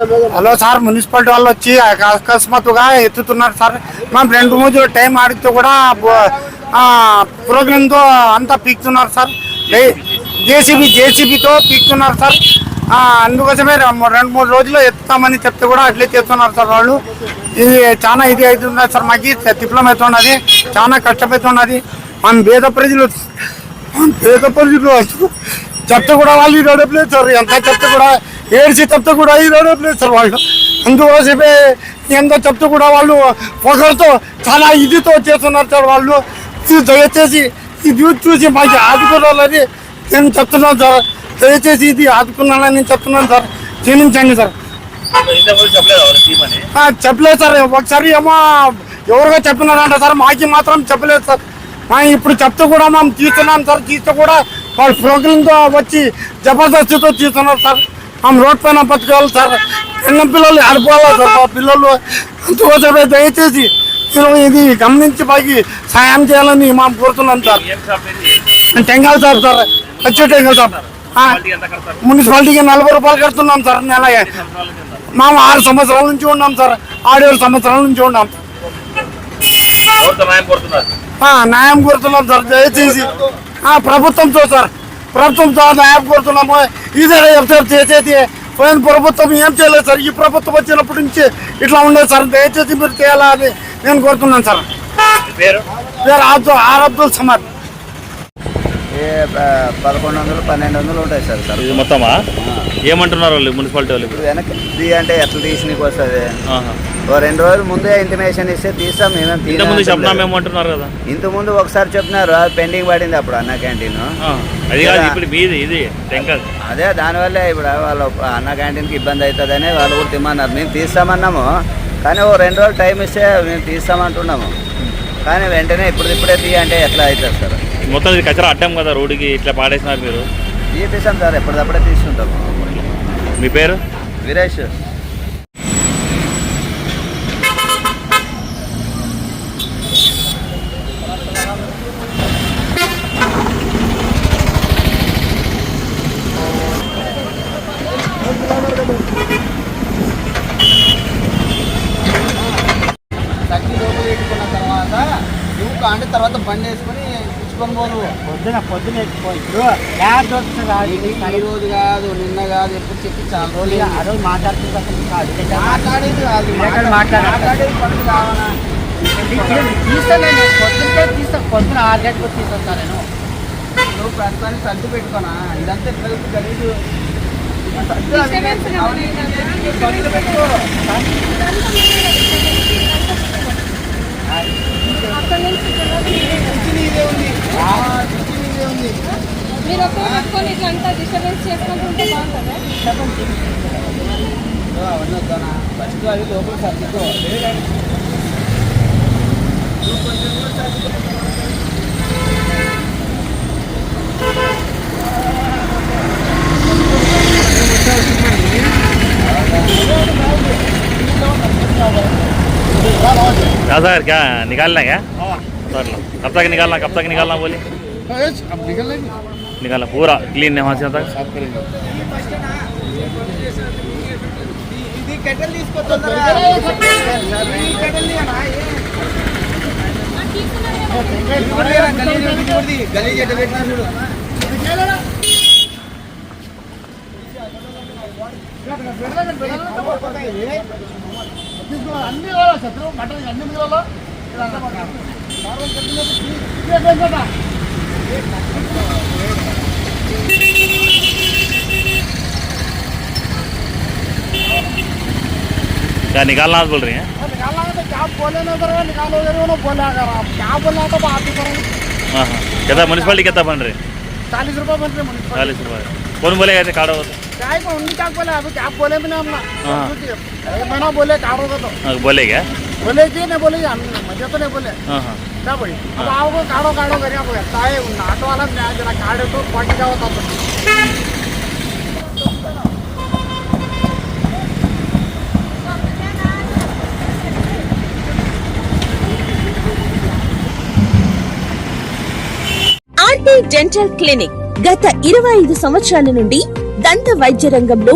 Hello sir municipality వాళ్ళు వచ్చి అకస్మాత్తుగా ఎత్తుతున్నారు సార్. మేము రెండు రోజులు టైం ఆడితే కూడా ప్రోగ్రామ్తో అంతా పీక్తున్నారు సార్. జేసీబీ జేసీబీతో పీక్తున్నారు సార్. అందుకోసమే రెండు మూడు రోజులు ఎత్తుతామని చెప్తే కూడా అట్లే చేస్తున్నారు సార్ వాళ్ళు. ఇది చాలా ఇది అవుతున్నది సార్ మాకు తిప్పలం అవుతున్నది చాలా కష్టమవుతున్నది మన పేద ప్రజలు మన పేద ప్రజలు చెప్తే కూడా వాళ్ళు ఈ రోడ్డు సార్. ఎంత చెప్తే కూడా ఏడ్చి చెత్త కూడా ఈ రోడ్డు సార్ వాళ్ళు. అందుకోసమే ఎంత చెత్త కూడా వాళ్ళు ఒకరితో చాలా ఇదితో చేస్తున్నారు సార్ వాళ్ళు. దయచేసి ఇది చూసి మాకు ఆదుకోవాలని నేను చెప్తున్నాను సార్. దయచేసి ఇది ఆదుకున్నానని నేను చెప్తున్నాను సార్. క్షమించండి సార్. చెప్పలేదు సార్. ఒకసారి ఏమో ఎవరిగా చెప్పినారంట సార్. మాకి మాత్రం చెప్పలేదు సార్. మా ఇప్పుడు చెప్తే కూడా మేము తీస్తున్నాం సార్. తీస్తే కూడా వాళ్ళు ప్రోగ్రామ్తో వచ్చి జబర్దస్తితో తీస్తున్నారు సార్. మేము రోడ్ పైన బతకాలి సార్. చిన్న పిల్లలు ఆడిపోవాలి సార్. మా పిల్లలు అందుకోసమే దయచేసి మీరు ఇది గమనించి మాకి సాయం చేయాలని మేము కోరుతున్నాం సార్. Bengal sir sir. వచ్చే టెంగాల్ సార్. మున్సిపాలిటీకి నలభై రూపాయలు కడుతున్నాం సార్. నెల ఎన్ని సంవత్సరాల కింద మేము ఆరు సంవత్సరాల నుంచి ఉన్నాం సార్. ఆరేడు సంవత్సరాల నుంచి ఉన్నాం. న్యాయం కోరుతున్నాం సార్. దయచేసి ప్రభుత్వంతో సార్. ప్రభుత్వంతో న్యాయం కోరుతున్నాము ఇదే చేసేది పోయిన ప్రభుత్వం ఏం చేయలేదు సార్? ఈ ప్రభుత్వం వచ్చినప్పటి నుంచి ఇట్లా ఉండేది సార్. దయచేసి మీరు చేయాలని నేను కోరుతున్నాను సార్. పేరు? పేరు అబ్దుల్ ఆర్ అబ్దుల్ ప- పదకొండు వందలు పన్నెండు వందలు ఉంటాయి సార్ సార్. ఇది మొత్తమా? ఏమంటున్నారు వాళ్ళు మున్సిపాలిటీ వాళ్ళు వెనక్కి అంటే ఎట్లా తీసి నీకు వస్తుంది? ఆహా. ఓ రెండు రోజులు ముందే ఇంటిమేషన్ ఇస్తే తీస్తాం మేమేం ఇంత ముందు చెప్పినా మేము అంటున్నారు కదా? ఇంత ముందు ఒకసారి చెప్పినారు అది పెండింగ్ పడింది అప్పుడు అన్న క్యాంటీన్ అది దానివల్లే ఇప్పుడు వాళ్ళు అన్న క్యాంటీన్కి ఇబ్బంది అవుతుందని వాళ్ళు కూడా తిమ్మన్నారు. మేము తీస్తామన్నాము కానీ ఓ రెండు రోజులు టైం ఇస్తే మేము తీస్తామంటున్నాము. కానీ వెంటనే ఇప్పుడు ఇప్పుడే తీ అంటే ఎట్లా అవుతుంది సార్? మొత్తం ఇది కచరా అడ్డం కదా రోడ్డుకి ఇట్లా పాడేసినారు మీరు? తీపిస్తాం సార్ ఎప్పటికప్పుడే తీసుకుంటాము మీ పేరు? వీరేష్ తగ్గి లోపల పెట్టుకున్న తర్వాత నువ్వు అంటే తర్వాత బండి వేసుకొని పుచ్చుకొని పోను పొద్దున పొద్దున ఇప్పుడు గ్యాస్ దొరుకుతుంది ఈ రోజు కాదు నిన్న కాదు ఎప్పుడు చెప్పి చాలా రోజులు ఆ రోజు మాట్లాడుతుంది మాట్లాడేది కాదు? మాట్లాడేది పనులు కావాలా? తీస్తాను నేను. పొద్దునకే తీస్తాను. పొద్దున ఆరు గంటలకు తీసుకొస్తాను నేను. నువ్వు ప్రస్తుతానికి సర్దు పెట్టుకోనా? ఇదంతా ఎట్లా పెట్టుకో. కిచెన్ ఇదే ఉంది ఆ, కిచెన్ ఇదే ఉంది మీరు ఒక్క పెట్టుకొని ఇట్లా అంతా డిస్టర్బెన్స్ చేసుకుంటుంటే బాగుంటుందా అవన్నీ వద్దానా ఫస్ట్ అవి లోపల సర్దుకో क्या सर क्या निकालना क्या कर लो कब तक निकालना कब तक निकालना बोली अब निकल लेंगे निकालना पूरा क्लीन है वहाँ से तक साफ करेंगे ఇది కెటల్ తీసుకొచ్చా కెటల్ గలీజ్ ఎట్ట పెట్టినా చూడు అన్ని శత్రు మటన్ అన్ని మిగలలో क्या निकालना बोल रही हैं? निकालना है तो क्या बोले ना सर निकालो ज़रूर ना बोला अगर आप क्या बोलना तो बात ही हाँ हाँ। कितना म्यूनसिपालिटी कितना बन रहे? चालीस रुपये बन रहे मुझे चालीस रुपये कौन बोलेगा ऐसे काढ़ा होता क्या है क्या बोले अभी क्या बोले भी हाँ। महीना बोले काढ़ो का तो। हाँ, बोले क्या? बोले कि नहीं बोले हम मुझे तो नहीं बोले हाँ हाँ क्या बोली अब आओगे काढ़ो काढ़ो करिए आपको लगता है उन ऑटो वाला मैं जरा काढ़े तो पहुंच जाओ तब ఆర్టీ డెంటల్ క్లినిక్ గత ఇరవై ఐదు సంవత్సరాల నుండి దంత వైద్య రంగంలో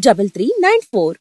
double three nine four